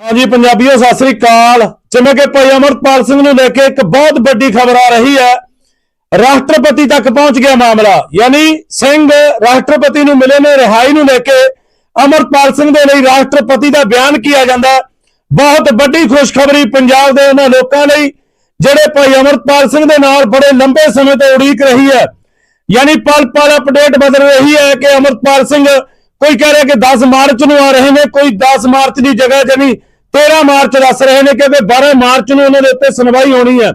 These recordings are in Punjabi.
ਹਾਂਜੀ, ਪੰਜਾਬੀਓ, ਸਤਿ ਸ੍ਰੀ ਅਕਾਲ। ਜਿਵੇਂ ਕਿ ਭਾਈ ਅਮਰਪਾਲ ਸਿੰਘ ਨੂੰ ਲੈ ਕੇ ਇੱਕ ਬਹੁਤ ਵੱਡੀ ਖਬਰ ਆ ਰਹੀ ਹੈ, ਰਾਸ਼ਟਰਪਤੀ ਤੱਕ ਪਹੁੰਚ ਗਿਆ ਮਾਮਲਾ। ਯਾਨੀ ਸਿੰਘ ਰਾਸ਼ਟਰਪਤੀ ਨੂੰ ਮਿਲੇ ਨੇ, ਰਿਹਾਈ ਨੂੰ ਲੈ ਕੇ ਅਮਰਪਾਲ ਸਿੰਘ ਦੇ ਲਈ ਰਾਸ਼ਟਰਪਤੀ ਦਾ ਬਿਆਨ ਕੀਆ ਜਾਂਦਾ ਬਹੁਤ ਵੱਡੀ ਖੁਸ਼ਖਬਰੀ ਪੰਜਾਬ ਦੇ ਉਹਨਾਂ ਲੋਕਾਂ ਲਈ, ਜਿਹੜੇ ਭਾਈ ਅਮਰਪਾਲ ਸਿੰਘ ਦੇ ਨਾਲ ਬੜੇ ਲੰਬੇ ਸਮੇਂ ਤੋਂ ਉਡੀਕ ਰਹੀ ਹੈ। ਯਾਨੀ ਪਲ ਪਲ ਅਪਡੇਟ ਬਦਲ ਰਹੀ ਹੈ ਕਿ ਅਮਰਪਾਲ ਸਿੰਘ ਕੋਈ ਕਹਿ ਰਿਹਾ ਕਿ 10 ਮਾਰਚ ਨੂੰ ਆ ਰਹੇ ਨੇ, ਕੋਈ 10 ਮਾਰਚ ਦੀ ਜਗ੍ਹਾ ਜਾਨੀ 13 ਮਾਰਚ ਦੱਸ ਰਹੇ ਨੇ ਕਿ 12 ਮਾਰਚ ਨੂੰ ਉਹਨਾਂ ਦੇ ਉੱਤੇ ਸੁਣਵਾਈ ਹੋਣੀ ਹੈ।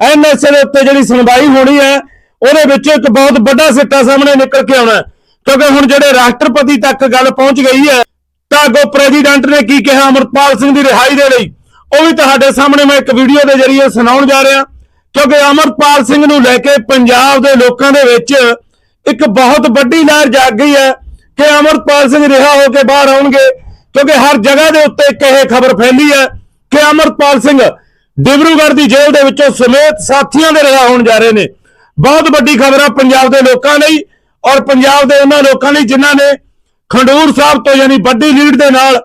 ਐਨਐਸਏ ਦੇ ਉੱਤੇ ਜਿਹੜੀ ਸੁਣਵਾਈ ਹੋਣੀ ਹੈ, ਉਹਦੇ ਵਿੱਚ ਇੱਕ ਬਹੁਤ ਵੱਡਾ ਸਿੱਟਾ ਸਾਹਮਣੇ ਨਿਕਲ ਕੇ ਆਉਣਾ ਕਿਉਂਕਿ ਹੁਣ ਜਿਹੜੇ ਰਾਸ਼ਟਰਪਤੀ ਤੱਕ ਗੱਲ ਪਹੁੰਚ ਗਈ ਹੈ, ਤਾਂ ਅੱਗੋਂ ਪ੍ਰੈਜ਼ੀਡੈਂਟ ਨੇ ਕੀ ਕਿਹਾ ਅਮਰਪਾਲ ਸਿੰਘ ਦੀ ਰਿਹਾਈ ਦੇ ਲਈ, ਉਹ ਵੀ ਤੁਹਾਡੇ ਸਾਹਮਣੇ ਮੈਂ ਇੱਕ ਵੀਡੀਓ ਦੇ ਜ਼ਰੀਏ ਸੁਣਾਉਣ ਜਾ ਰਿਹਾ। ਕਿਉਂਕਿ ਅਮਰਪਾਲ ਸਿੰਘ ਨੂੰ ਲੈ ਕੇ ਪੰਜਾਬ ਦੇ ਲੋਕਾਂ ਦੇ ਵਿੱਚ ਇੱਕ ਬਹੁਤ ਵੱਡੀ ਲਹਿਰ ਜਾਗ ਗਈ ਹੈ ਕਿ ਅਮਰਪਾਲ ਸਿੰਘ ਰਿਹਾ ਹੋ ਕੇ ਬਾਹਰ ਆਉਣਗੇ। ਕਿਉਂਕਿ ਹਰ ਜਗ੍ਹਾ ਦੇ ਉੱਤੇ ਇੱਕ ਇਹ ਖਬਰ ਫੈਲੀ ਹੈ ਕਿ ਅਮਰਪਾਲ ਸਿੰਘ ਡਿਬਰੂਗੜ੍ਹ ਦੀ ਜੇਲ੍ਹ ਦੇ ਵਿੱਚੋਂ ਸਮੇਤ ਸਾਥੀਆਂ ਦੇ ਰਿਹਾ ਹੋਣ ਜਾ ਰਹੇ ਨੇ। ਬਹੁਤ ਵੱਡੀ ਖਬਰ ਆ ਪੰਜਾਬ ਦੇ ਲੋਕਾਂ ਲਈ ਔਰ ਪੰਜਾਬ ਦੇ ਉਹਨਾਂ ਲੋਕਾਂ ਲਈ ਜਿਨ੍ਹਾਂ ਨੇ ਖੰਡੂਰ ਸਾਹਿਬ ਤੋਂ ਯਾਨੀ ਵੱਡੀ ਲੀਡ ਦੇ ਨਾਲ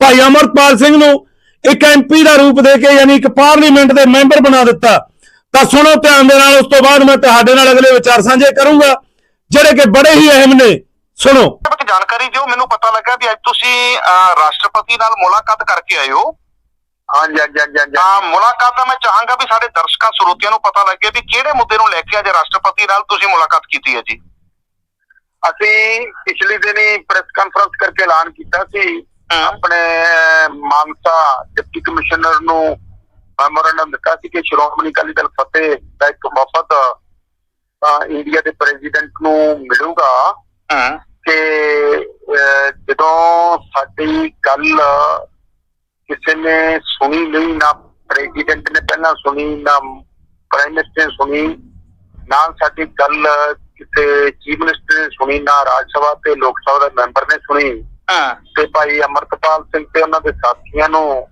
ਭਾਈ ਅਮਰਪਾਲ ਸਿੰਘ ਨੂੰ ਇੱਕ ਐਮਪੀ ਦਾ ਰੂਪ ਦੇ ਕੇ ਯਾਨੀ ਇੱਕ ਪਾਰਲੀਮੈਂਟ ਦੇ ਮੈਂਬਰ ਬਣਾ ਦਿੱਤਾ। ਤਾਂ ਸੁਣੋ ਧਿਆਨ ਦੇ ਨਾਲ, ਉਸ ਤੋਂ ਬਾਅਦ ਮੈਂ ਤੁਹਾਡੇ ਨਾਲ ਅਗਲੇ ਵਿਚਾਰ ਸਾਂਝੇ ਕਰੂੰਗਾ, ਜਿਹੜੇ ਕਿ ਬੜੇ ਹੀ ਅਹਿਮ ਨੇ। ਸੁਣੋ। ਜਾਣਕਾਰੀ ਦਿਓ ਮੈਨੂੰ ਪਤਾ ਲੱਗਾ ਵੀ ਅੱਜ ਤੁਸੀਂ ਰਾਸ਼ਟਰਪਤੀ ਨਾਲ ਮੁਲਾਕਾਤ ਕਰਕੇ ਆਏ ਹੋ। ਹਾਂਜੀ ਹਾਂਜੀ ਹਾਂਜੀ ਤਾਂ ਮੁਲਾਕਾਤ ਦਾ ਮੈਂ ਚਾਹਾਂਗਾ ਵੀ ਸਾਡੇ ਦਰਸ਼ਕਾਂ ਸਰੋਤਿਆਂ ਨੂੰ ਪਤਾ ਲੱਗੇ ਵੀ ਕਿਹੜੇ ਮੁੱਦੇ ਨੂੰ ਲੈ ਕੇ ਅੱਜ ਰਾਸ਼ਟਰਪਤੀ ਨਾਲ ਤੁਸੀਂ ਮੁਲਾਕਾਤ ਕੀਤੀ ਹੈ ਜੀ। ਅਸੀਂ ਪਿਛਲੇ ਦਿਨੀ ਪ੍ਰੈਸ ਕਾਨਫਰੰਸ ਕਰਕੇ ਐਲਾਨ ਕੀਤਾ ਸੀ। ਆਪਣੇ ਮਾਨਸਾ ਡਿਪਟੀ ਕਮਿਸ਼ਨਰ ਨੂੰ ਮੈਮੋਰੰਡਮ ਦਿੱਤਾ ਸੀ ਕਿ ਸ਼੍ਰੋਮਣੀ ਅਕਾਲੀ ਦਲ ਫਤਿਹ ਦਾ ਇੱਕ ਅਹ, ਇੰਡੀਆ ਦੇ ਪ੍ਰੈਜ਼ੀਡੈਂਟ ਨੂੰ ਮਿਲੂਗਾ। ਹੂੰ। ਕਿ ਜਦੋਂ ਸਾਡੀ ਗੱਲ ਕਿਸੇ ਨੇ ਸੁਣੀ ਨਹੀਂ ਨਾ ਪ੍ਰੈਜ਼ੀਡੈਂਟ ਨੇ ਪਹਿਲਾਂ ਸੁਣੀ ਨਾ ਪ੍ਰਾਈਮ ਮਿਨਿਸਟਰ ਨੇ ਸੁਣੀ ਨਾ ਸਾਡੀ ਗੱਲ ਕਿਸੇ ਚੀਫ ਮਿਨਿਸਟਰ ਨੇ ਸੁਣੀ ਨਾ ਰਾਜ ਸਭਾ ਤੇ ਲੋਕ ਸਭਾ ਦੇ ਮੈਂਬਰ ਨੇ ਸੁਣੀ ਹਾਂ। ਤੇ ਭਾਈ ਅਮਰਤਪਾਲ ਸਿੰਘ ਤੇ ਉਹਨਾਂ ਦੇ ਸਾਥੀਆਂ ਨੂੰ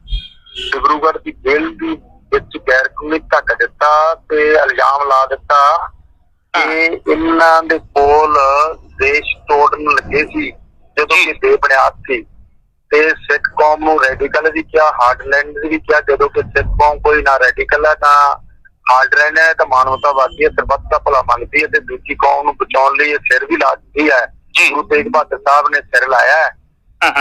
ਡਿਬਰੂਗੜ੍ਹ ਦੀ ਜੇਲ੍ਹ ਦੀ ਵਿੱਚ ਗੈਰ ਕਾਨੂੰਨੀ ਧੱਕ ਦਿੱਤਾ ਤੇ ਇਲਜ਼ਾਮ ਲਾ ਦਿੱਤਾ ਕਿ ਇਹਨਾਂ ਦੇ ਕੋਲ ਦੇਸ਼ ਤੋੜਨ ਲੱਗੇ ਸੀ ਜਦੋਂ ਕਿ ਬੇਬੁਨਿਆਦ ਸੀ। ਤੇ ਸਿੱਖ ਕੌਮ ਨੂੰ ਰੈਡੀਕਲ ਵੀ ਕਿਹਾ ਹਾਰਡਲੈਂਡ ਵੀ ਕਿਹਾ। ਜਦੋਂ ਕਿ ਸਿੱਖ ਕੌਮ ਕੋਈ ਨਾ ਰੈਡੀਕਲ ਹੈ ਨਾ ਹਾਰਡਲੈਂਡ ਹੈ ਤਾਂ ਮਾਨਵਤਾਵਾਦੀ ਹੈ ਸਰਬੱਤ ਦਾ ਭਲਾ ਮੰਗਦੀ ਹੈ ਤੇ ਦੂਜੀ ਕੌਮ ਨੂੰ ਬਚਾਉਣ ਲਈ ਇਹ ਸਿਰ ਵੀ ਲਾ ਦਿੱਤੀ ਹੈ ਜੀ। ਗੁਰੂ ਤੇਗ ਬਹਾਦਰ ਸਾਹਿਬ ਨੇ ਸਿਰ ਲਾਇਆ। ਹੈ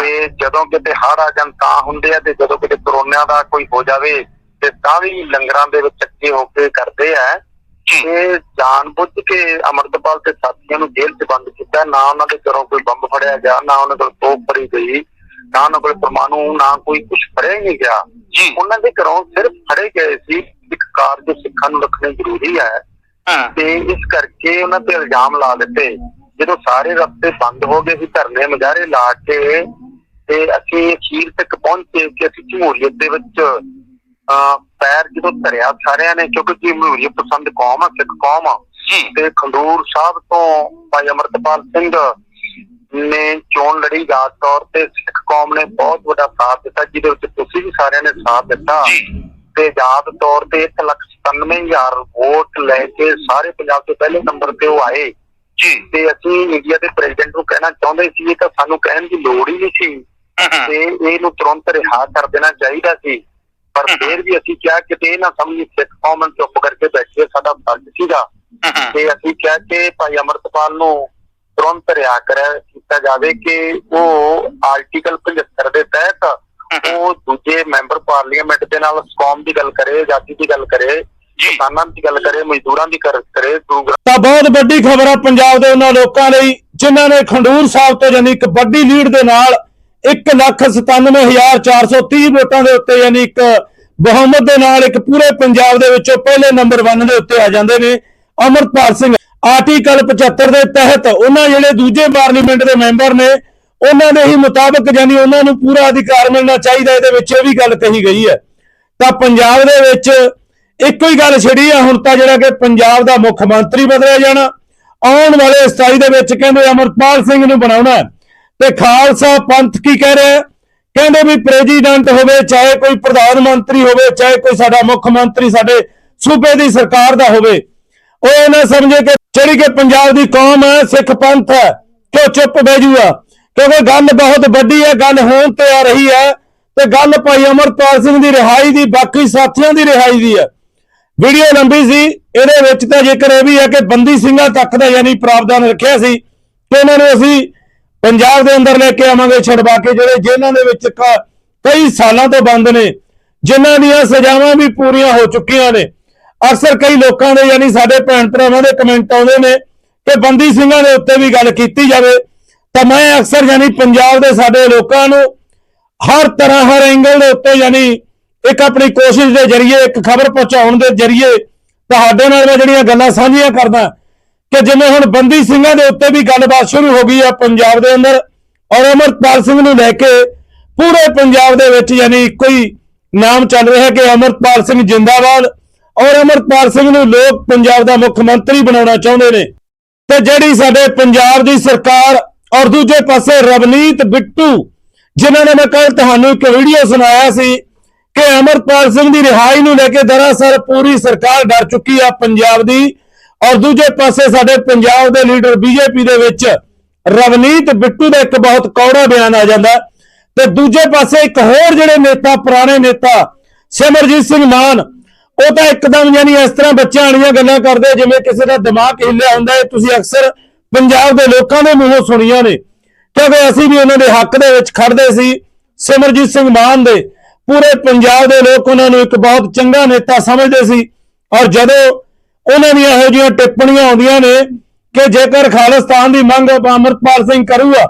ਤੇ ਜਦੋਂ ਕਿਤੇ ਹੜ੍ਹ ਆ ਜਾਣ ਤਾਂ ਹੁੰਦੇ ਆ ਤੇ ਜਦੋਂ ਕਿਤੇ ਕਰੋਨਾ ਦਾ ਕੋਈ ਹੋ ਜਾਵੇ ਤੇ ਤਾਂ ਵੀ ਲੰਗਰਾਂ ਦੇ ਵਿੱਚ ਚੱਕੇ ਹੋ ਕੇ ਕਰਦੇ ਆ। ਜੀ ਇਹ ਜਾਣਬੁੱਝ ਕੇ ਅਮਰਤਪਾਲ ਤੇ ਸਾਥੀਆਂ ਨੂੰ ਜੇਲ੍ਹ 'ਚ ਬੰਦ ਕੀਤਾ ਨਾ ਉਹਨਾਂ ਦੇ ਘਰੋਂ ਕੋਈ ਬੰਬ ਫੜਿਆ ਗਿਆ ਨਾ ਉਹਨਾਂ ਕੋਲ ਤੋਪ ਫੜੀ ਗਈ ਨਾ ਉਹਨਾਂ ਕੋਲ ਪਰਮਾਣੂ ਨਾ ਕੋਈ ਕੁਝ ਫੜਿਆ ਨਹੀਂ ਗਿਆ। ਜੀ। ਉਹਨਾਂ ਦੇ ਘਰੋਂ ਸਿਰਫ ਫੜੇ ਗਏ ਸੀ ਇੱਕ ਕਾਰ ਜੋ ਸਿੱਖਾਂ ਨੂੰ ਰੱਖਣੇ ਜ਼ਰੂਰੀ ਹੈ। ਤੇ ਇਸ ਕਰਕੇ ਉਹਨਾਂ ਤੇ ਇਲਜ਼ਾਮ ਲਾ ਦਿੱਤੇ। ਜਦੋਂ ਸਾਰੇ ਰਸਤੇ ਬੰਦ ਹੋ ਗਏ ਸੀ ਧਰਨੇ ਮੁਜ਼ਾਹਰੇ ਲਾ ਕੇ ਤੇ ਅਸੀਂ ਅਖੀਰ ਤੱਕ ਪਹੁੰਚੇ ਕਿ ਅਸੀਂ ਜਮਹੂਰੀਅਤ ਦੇ ਵਿੱਚ ਪੈਰ ਜਦੋਂ ਧਰਿਆ ਸਾਰਿਆਂ ਨੇ ਕਿਉਂਕਿ ਜਮਹੂਰੀਅਤ ਪਸੰਦ ਕੌਮ ਆ ਸਿੱਖ ਕੌਮ ਆ। ਤੇ ਖੰਡੂਰ ਸਾਹਿਬ ਤੋਂ ਭਾਈ ਅਮਰਤਪਾਲ ਸਿੰਘ ਨੇ ਚੋਣ ਲੜੀ ਯਾਦ ਤੌਰ ਤੇ ਸਿੱਖ ਕੌਮ ਨੇ ਬਹੁਤ ਵੱਡਾ ਸਾਥ ਦਿੱਤਾ ਜਿਹਦੇ ਵਿੱਚ ਤੁਸੀਂ ਵੀ ਸਾਰਿਆਂ ਨੇ ਸਾਥ ਦਿੱਤਾ। ਤੇ ਆਜ਼ਾਦ ਤੌਰ ਤੇ 197000 ਵੋਟ ਲੈ ਕੇ ਸਾਰੇ ਪੰਜਾਬ ਤੋਂ ਪਹਿਲੇ ਨੰਬਰ ਤੇ ਉਹ ਆਏ। ਜੀ। ਤੇ ਅਸੀਂ ਇੰਡੀਆ ਦੇ ਪ੍ਰੈਜ਼ੀਡੈਂਟ ਨੂੰ ਕਹਿਣਾ ਚਾਹੁੰਦੇ ਸੀ ਇਹ ਤਾਂ ਸਾਨੂੰ ਕਹਿਣ ਦੀ ਲੋੜ ਹੀ ਨਹੀਂ ਸੀ। ਤੇ ਇਹਨੂੰ ਤੁਰੰਤ ਰਿਹਾ ਕਰ ਦੇਣਾ ਚਾਹੀਦਾ ਸੀ। ਪਰ ਫਿਰ ਵੀ ਅਸੀਂ ਕਿਹਾ ਕਿ ਤੇ ਇਹ ਨਾ ਸਮਝੀ ਸਿੱਖ ਕੌਮ ਨੂੰ ਚੁੱਪ ਕਰਕੇ ਬੈਠੇ ਸਾਡਾ ਫਰਜ਼ ਸੀਗਾ ਤੇ ਅਸੀਂ ਕਿਹਾ ਕਿ ਭਾਈ ਅਮਰਤਪਾਲ ਨੂੰ ਤੁਰੰਤ ਰਿਹਾ ਕਰ ਕੀਤਾ ਜਾਵੇ ਕਿ ਉਹ ਆਰਟੀਕਲ 75 ਦੇ ਤਹਿਤ ਉਹ ਦੂਜੇ ਮੈਂਬਰ ਪਾਰਲੀਮੈਂਟ ਦੇ ਨਾਲ ਕੌਮ ਦੀ ਗੱਲ ਕਰੇ ਆਜ਼ਾਦੀ ਦੀ ਗੱਲ ਕਰੇ ਕਿਸਾਨਾਂ ਦੀ ਗੱਲ ਕਰੇ ਮਜ਼ਦੂਰਾਂ ਦੀ ਕਰ- ਕਰੇ ਤਾਂ ਬਹੁਤ ਵੱਡੀ ਖਬਰ ਹੈ ਪੰਜਾਬ ਦੇ ਉਹਨਾਂ ਲੋਕਾਂ ਲਈ ਜਿਨ੍ਹਾਂ ਨੇ ਖੰਡੂਰ ਸਾਹਿਬ ਤੋਂ ਯਾਨੀ ਇੱਕ ਵੱਡੀ ਲੀਡ ਦੇ ਨਾਲ 197430 ਵੋਟਾਂ ਦੇ ਉੱਤੇ ਯਾਨੀ ਇੱਕ ਬਹੁਮਤ ਦੇ ਨਾਲ ਇੱਕ ਪੂਰੇ ਪੰਜਾਬ ਦੇ ਵਿੱਚੋਂ ਪਹਿਲੇ ਨੰਬਰ 1 ਦੇ ਉੱਤੇ ਆ ਜਾਂਦੇ ਨੇ ਅਮਰਪਾਲ ਸਿੰਘ। ਆਰਟੀਕਲ 75 ਦੇ ਤਹਿਤ ਉਹਨਾਂ ਜਿਹੜੇ ਦੂਜੇ ਪਾਰਲੀਮੈਂਟ ਦੇ ਮੈਂਬਰ ਨੇ, ਉਹਨਾਂ ਦੇ ਹੀ ਮੁਤਾਬਕ ਯਾਨੀ ਉਹਨਾਂ ਨੂੰ ਪੂਰਾ ਅਧਿਕਾਰ ਮਿਲਣਾ ਚਾਹੀਦਾ, ਇਹਦੇ ਵਿੱਚ ਇਹ ਵੀ ਗੱਲ ਕਹੀ ਗਈ ਹੈ। ਤਾਂ ਪੰਜਾਬ ਦੇ ਵਿੱਚ ਇੱਕੋ ਹੀ ਗੱਲ ਛਿੜੀ ਆ, ਹੁਣ ਤਾਂ ਜਿਹੜਾ ਕਿ ਪੰਜਾਬ ਦਾ ਮੁੱਖ ਮੰਤਰੀ ਬਦਲਿਆ ਜਾਣਾ। ਆਉਣ ਵਾਲੇ 27 ਦੇ ਵਿੱਚ ਕਹਿੰਦੇ ਅਮਰਪਾਲ ਸਿੰਘ ਨੂੰ ਬਣਾਉਣਾ ਤੇ ਖਾਲਸਾ ਪੰਥ ਕੀ ਕਹਿ ਰਿਹਾ ਕਹਿੰਦੇ ਵੀ ਪ੍ਰੈਜ਼ੀਡੈਂਟ ਹੋਵੇ, ਚਾਹੇ ਕੋਈ ਪ੍ਰਧਾਨ ਮੰਤਰੀ ਹੋਵੇ, ਚਾਹੇ ਕੋਈ ਸਾਡਾ ਮੁੱਖ ਮੰਤਰੀ ਸਾਡੇ ਸੂਬੇ ਦੀ ਸਰਕਾਰ ਦਾ ਹੋਵੇ, ਉਹ ਇਹ ਨਾ ਸਮਝੇ ਕਿ ਜਿਹੜੀ ਕਿ ਪੰਜਾਬ ਦੀ ਕੌਮ ਹੈ, ਸਿੱਖ ਪੰਥ ਹੈ ਕਿ ਉਹ ਚੁੱਪ ਬਹਿ ਜੂਗਾ ਕਿਉਂਕਿ ਗੱਲ ਬਹੁਤ ਵੱਡੀ ਹੈ, ਗੱਲ ਹੋਣ ਤੇ ਆ ਰਹੀ ਹੈ, ਤੇ ਗੱਲ ਭਾਈ ਅਮਰਪਾਲ ਸਿੰਘ ਦੀ ਰਿਹਾਈ ਦੀ, ਬਾਕੀ ਸਾਥੀਆਂ ਦੀ ਰਿਹਾਈ ਦੀ ਹੈ। ਵੀਡੀਓ ਲੰਬੀ ਸੀ, ਇਹਦੇ ਵਿੱਚ ਤਾਂ ਜ਼ਿਕਰ ਇਹ ਵੀ ਹੈ ਕਿ ਬੰਦੀ ਸਿੰਘਾਂ ਤੱਕ ਦਾ ਯਾਨੀ ਪ੍ਰਾਵਧਾਨ ਰੱਖਿਆ ਸੀ ਕਿ ਇਹਨਾਂ ਨੂੰ ਅਸੀਂ ਪੰਜਾਬ ਦੇ ਅੰਦਰ ਲੈ ਕੇ ਆਵਾਂਗੇ ਛਡਵਾ ਕੇ, ਜਿਹੜੇ ਜੇਲ੍ਹਾਂ ਦੇ ਵਿੱਚ ਕ- ਕਈ ਸਾਲਾਂ ਤੋਂ ਬੰਦ ਨੇ, ਜਿਨ੍ਹਾਂ ਦੀਆਂ ਸਜ਼ਾਵਾਂ ਵੀ ਪੂਰੀਆਂ ਹੋ ਚੁੱਕੀਆਂ ਨੇ। ਅਕਸਰ ਕਈ ਲੋਕਾਂ ਦੇ ਯਾਨੀ ਸਾਡੇ ਭੈਣ ਭਰਾਵਾਂ ਦੇ ਕਮੈਂਟ ਆਉਂਦੇ ਨੇ ਕਿ ਬੰਦੀ ਸਿੰਘਾਂ ਦੇ ਉੱਤੇ ਵੀ ਗੱਲ ਕੀਤੀ ਜਾਵੇ। ਤਾਂ ਮੈਂ ਅਕਸਰ ਯਾਨੀ ਪੰਜਾਬ ਦੇ ਸਾਡੇ ਲੋਕਾਂ ਨੂੰ ਹਰ ਤਰ੍ਹਾਂ, ਹਰ ਐਂਗਲ ਦੇ ਉੱਤੇ ਯਾਨੀ ਇੱਕ ਆਪਣੀ ਕੋਸ਼ਿਸ਼ ਦੇ ਜ਼ਰੀਏ, ਇੱਕ ਖਬਰ ਪਹੁੰਚਾਉਣ ਦੇ ਜ਼ਰੀਏ ਤੁਹਾਡੇ ਨਾਲ ਮੈਂ ਜਿਹੜੀਆਂ ਗੱਲਾਂ ਸਾਂਝੀਆਂ ਕਰਦਾ ਕਿ ਜਿਵੇਂ ਹੁਣ ਬੰਦੀ ਸਿੰਘਾਂ ਦੇ ਉੱਤੇ ਵੀ ਗੱਲਬਾਤ ਸ਼ੁਰੂ ਹੋ ਗਈ ਆ ਪੰਜਾਬ ਦੇ ਅੰਦਰ ਔਰ ਅਮਰਪਾਲ ਸਿੰਘ ਨੂੰ ਲੈ ਕੇ ਪੂਰੇ ਪੰਜਾਬ ਦੇ ਵਿੱਚ ਯਾਨੀ ਕੋਈ ਨਾਮ ਚੱਲ ਰਿਹਾ ਕਿ ਅਮਰਪਾਲ ਸਿੰਘ ਜਿੰਦਾਬਾਦ ਔਰ ਅਮਰਪਾਲ ਸਿੰਘ ਨੂੰ ਲੋਕ ਪੰਜਾਬ ਦਾ ਮੁੱਖ ਮੰਤਰੀ ਬਣਾਉਣਾ ਚਾਹੁੰਦੇ ਨੇ। ਤੇ ਜਿਹੜੀ ਸਾਡੇ ਪੰਜਾਬ ਦੀ ਸਰਕਾਰ ਔਰ ਦੂਜੇ ਪਾਸੇ ਰਵਨੀਤ ਬਿੱਟੂ, ਜਿਨ੍ਹਾਂ ਨੇ ਮੈਂ ਕੱਲ ਤੁਹਾਨੂੰ ਇੱਕ ਵੀਡੀਓ ਸੁਣਾਇਆ ਸੀ ਕਿ ਅਮਰਪਾਲ ਸਿੰਘ ਦੀ ਰਿਹਾਈ ਨੂੰ ਲੈ ਕੇ ਦਰਅਸਲ ਪੂਰੀ ਸਰਕਾਰ ਡਰ ਚੁੱਕੀ ਆ ਪੰਜਾਬ ਦੀ। ਔਰ ਦੂਜੇ ਪਾਸੇ ਸਾਡੇ ਪੰਜਾਬ ਦੇ ਲੀਡਰ ਬੀਜੇਪੀ ਦੇ ਵਿੱਚ ਰਵਨੀਤ ਬਿੱਟੂ ਦਾ ਇੱਕ ਬਹੁਤ ਕੌੜਾ ਬਿਆਨ ਆ ਜਾਂਦਾ ਤੇ ਦੂਜੇ ਪਾਸੇ ਇੱਕ ਹੋਰ ਜਿਹੜੇ ਨੇਤਾ, ਪੁਰਾਣੇ ਨੇਤਾ ਸਿਮਰਜੀਤ ਸਿੰਘ ਮਾਨ, ਉਹ ਤਾਂ ਇੱਕਦਮ ਯਾਨੀ ਇਸ ਤਰ੍ਹਾਂ ਬੱਚਿਆਂ ਵਾਲੀਆਂ ਗੱਲਾਂ ਕਰਦੇ ਜਿਵੇਂ ਕਿਸੇ ਦਾ ਦਿਮਾਗ ਹਿੱਲਿਆ ਹੁੰਦਾ ਹੈ। ਤੁਸੀਂ ਅਕਸਰ ਪੰਜਾਬ ਦੇ ਲੋਕਾਂ ਦੇ ਮੂੰਹੋਂ ਸੁਣੀਆਂ ਨੇ ਕਿਉਂਕਿ ਅਸੀਂ ਵੀ ਉਹਨਾਂ ਦੇ ਹੱਕ ਦੇ ਵਿੱਚ ਖੜਦੇ ਸੀ। ਸਿਮਰਜੀਤ ਸਿੰਘ ਮਾਨ ਦੇ ਪੂਰੇ ਪੰਜਾਬ ਦੇ ਲੋਕ ਉਹਨਾਂ ਨੂੰ ਇੱਕ ਬਹੁਤ ਚੰਗਾ ਨੇਤਾ ਸਮਝਦੇ ਸੀ। ਔਰ ਜਦੋਂ ਉਹਨਾਂ ਦੀਆਂ ਇਹੋ ਜਿਹੀਆਂ ਟਿੱਪਣੀਆਂ ਆਉਂਦੀਆਂ ਨੇ ਕਿ ਜੇਕਰ ਖਾਲਿਸਤਾਨ ਦੀ ਮੰਗ ਅਮਰਪਾਲ ਸਿੰਘ ਕਰੂਗਾ,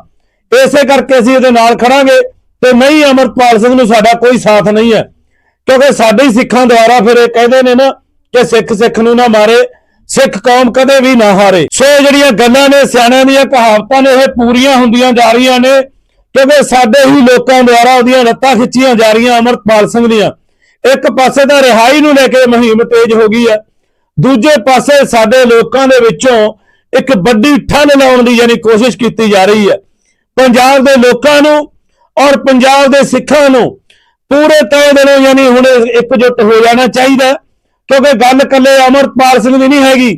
ਇਸੇ ਕਰਕੇ ਅਸੀਂ ਇਹਦੇ ਨਾਲ ਖੜਾਂਗੇ ਤੇ ਨਹੀਂ ਅਮਰਪਾਲ ਸਿੰਘ ਨੂੰ ਸਾਡਾ ਕੋਈ ਸਾਥ ਨਹੀਂ ਹੈ। ਕਿਉਂਕਿ ਸਾਡੇ ਹੀ ਸਿੱਖਾਂ ਦੁਆਰਾ ਫਿਰ ਇਹ ਕਹਿੰਦੇ ਨੇ ਨਾ ਕਿ ਸਿੱਖ ਸਿੱਖ ਨੂੰ ਨਾ ਮਾਰੇ, ਸਿੱਖ ਕੌਮ ਕਦੇ ਵੀ ਨਾ ਹਾਰੇ। ਸੋ ਇਹ ਜਿਹੜੀਆਂ ਗੱਲਾਂ ਨੇ, ਸਿਆਣਿਆਂ ਦੀਆਂ ਕਹਾਵਤਾਂ ਨੇ, ਇਹ ਪੂਰੀਆਂ ਹੁੰਦੀਆਂ ਜਾ ਰਹੀਆਂ ਨੇ, ਕਿਉਂਕਿ ਸਾਡੇ ਹੀ ਲੋਕਾਂ ਦੁਆਰਾ ਉਹਦੀਆਂ ਲੱਤਾਂ ਖਿੱਚੀਆਂ ਜਾ ਰਹੀਆਂ ਅਮਰਪਾਲ ਸਿੰਘ ਦੀਆਂ। ਇੱਕ ਪਾਸੇ ਤਾਂ ਰਿਹਾਈ ਨੂੰ ਲੈ ਕੇ ਮੁਹਿੰਮ ਤੇਜ਼ ਹੋ ਗਈ ਹੈ ਦੂਜੇ ਪਾਸੇ ਸਾਡੇ ਲੋਕਾਂ ਦੇ ਵਿੱਚੋਂ ਇੱਕ ਵੱਡੀ ਠੱਲ ਲਾਉਣ ਦੀ ਯਾਨੀ ਕੋਸ਼ਿਸ਼ ਕੀਤੀ ਜਾ ਰਹੀ ਹੈ। ਪੰਜਾਬ ਦੇ ਲੋਕਾਂ ਨੂੰ ਔਰ ਪੰਜਾਬ ਦੇ ਸਿੱਖਾਂ ਨੂੰ ਪੂਰੇ ਤੌਰ ਦਿਲੋਂ ਯਾਨੀ ਹੁਣ ਇਕਜੁੱਟ ਹੋ ਜਾਣਾ ਚਾਹੀਦਾ ਕਿਉਂਕਿ ਗੱਲ ਕੱਲੇ ਅਮਰਪਾਲ ਸਿੰਘ ਦੀ ਨਹੀਂ ਹੈਗੀ।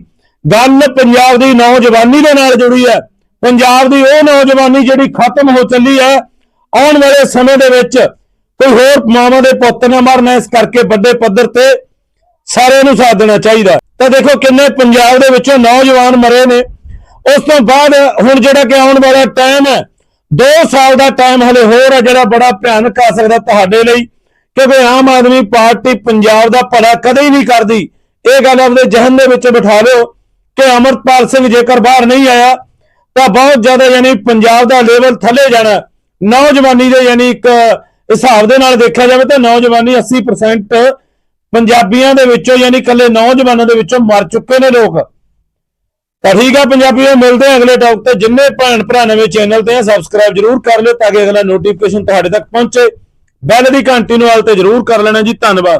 ਗੱਲ ਪੰਜਾਬ ਦੀ ਨੌਜਵਾਨੀ ਦੇ ਨਾਲ ਜੁੜੀ ਹੈ। ਪੰਜਾਬ ਦੀ ਉਹ ਨੌਜਵਾਨੀ ਜਿਹੜੀ ਖਤਮ ਹੋ ਚੱਲੀ ਹੈ, ਆਉਣ ਵਾਲੇ ਸਮੇਂ ਦੇ ਵਿੱਚ ਕੋਈ ਹੋਰ ਮਾਵਾਂ ਦੇ ਪੁੱਤ ਨਾ ਮਰਨ, ਇਸ ਕਰਕੇ ਵੱਡੇ ਪੱਧਰ ਤੇ ਸਾਰਿਆਂ ਨੂੰ ਸਾਥ ਦੇਣਾ ਚਾਹੀਦਾ ਤਾਂ ਦੇਖੋ ਕਿੰਨੇ ਪੰਜਾਬ ਦੇ ਵਿੱਚੋਂ ਨੌਜਵਾਨ ਮਰੇ ਨੇ। ਉਸ ਤੋਂ ਬਾਅਦ ਹੁਣ ਜਿਹੜਾ ਕਿ ਆਉਣ ਵਾਲਾ ਟਾਈਮ ਹੈ 2 ਸਾਲ ਦਾ ਟਾਈਮ ਹਲੇ ਹੋਰ ਹੈ, ਜਿਹੜਾ ਬੜਾ ਭਿਆਨਕ ਆ ਸਕਦਾ ਤੁਹਾਡੇ ਲਈ, ਕਿਉਂਕਿ ਆਮ ਆਦਮੀ ਪਾਰਟੀ ਪੰਜਾਬ ਦਾ ਭਲਾ ਕਦੇ ਨਹੀਂ ਕਰਦੀ। ਇਹ ਗੱਲ ਆਪਣੇ ਜਹਨ ਦੇ ਵਿੱਚ ਬਿਠਾ ਲਿਓ ਕਿ ਅਮਰਪਾਲ ਸਿੰਘ ਜੇਕਰ ਬਾਹਰ ਨਹੀਂ ਆਇਆ, ਤਾਂ ਬਹੁਤ ਜ਼ਿਆਦਾ ਯਾਨੀ ਪੰਜਾਬ ਦਾ ਲੈਵਲ ਥੱਲੇ ਜਾਣਾ। ਨੌਜਵਾਨੀ ਦੇ ਯਾਨੀ ਇੱਕ ਹਿਸਾਬ ਦੇ ਨਾਲ ਦੇਖਿਆ ਜਾਵੇ ਤਾਂ ਨੌਜਵਾਨੀ 80% ਪੰਜਾਬੀਆਂ ਦੇ ਵਿੱਚੋਂ ਯਾਨੀ ਕੱਲੇ ਨੌਜਵਾਨਾਂ ਦੇ ਵਿੱਚੋਂ ਮਰ ਚੁੱਕੇ ਨੇ ਲੋਕ। ਤਾਂ ਠੀਕ ਆ ਪੰਜਾਬੀਓ, ਮਿਲਦੇ ਆ ਅਗਲੇ ਟੌਪ ਤੇ। ਜਿੰਨੇ ਭੈਣ ਭਰਾ ਨਵੇਂ ਚੈਨਲ ਤੇ ਆ ਸਬਸਕ੍ਰਾਈਬ ਜਰੂਰ ਕਰ ਲਿਓ ਤਾਂ ਕਿ ਅਗਲਾ ਨੋਟੀਫਿਕੇਸ਼ਨ ਤੁਹਾਡੇ ਤੱਕ ਪਹੁੰਚੇ। ਬੈਲ ਦੀ ਘੰਟੀ ਨੂੰ ਵਾਲ ਤੇ ਜਰੂਰ ਕਰ ਲੈਣਾ ਜੀ। ਧੰਨਵਾਦ।